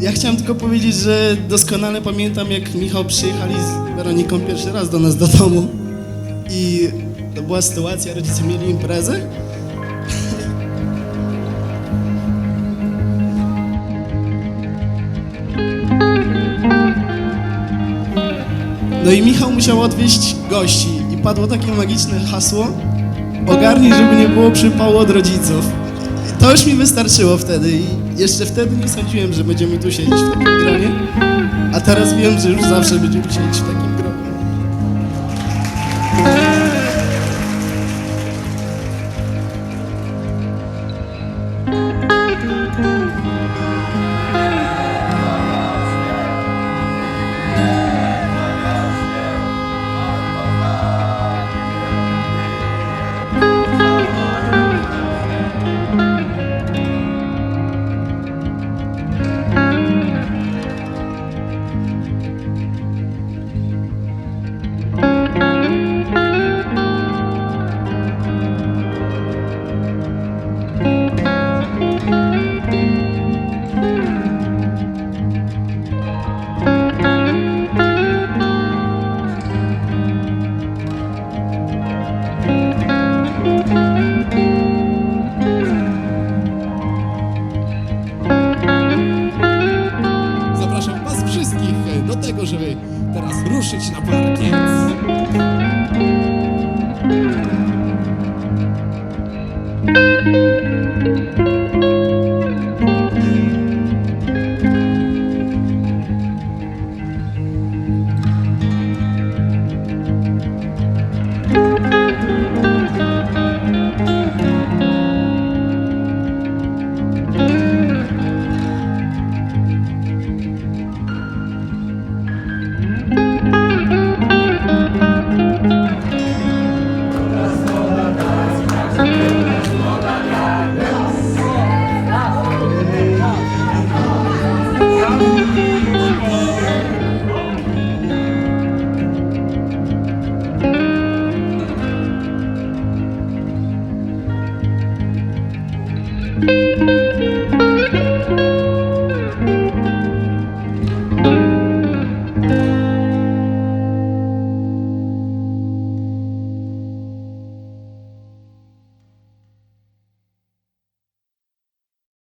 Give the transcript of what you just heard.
Ja chciałem tylko powiedzieć, że doskonale pamiętam, jak Michał przyjechali z Weroniką pierwszy raz do nas do domu. I to była sytuacja, rodzice mieli imprezę. No i Michał musiał odwieźć gości i padło takie magiczne hasło ogarnij, żeby nie było przypału od rodziców. To już mi wystarczyło wtedy i jeszcze wtedy nie sądziłem, że będziemy tu siedzieć w takim gronie, a teraz wiem, że już zawsze będziemy siedzieć w takim do tego, żeby teraz ruszyć na parkiet.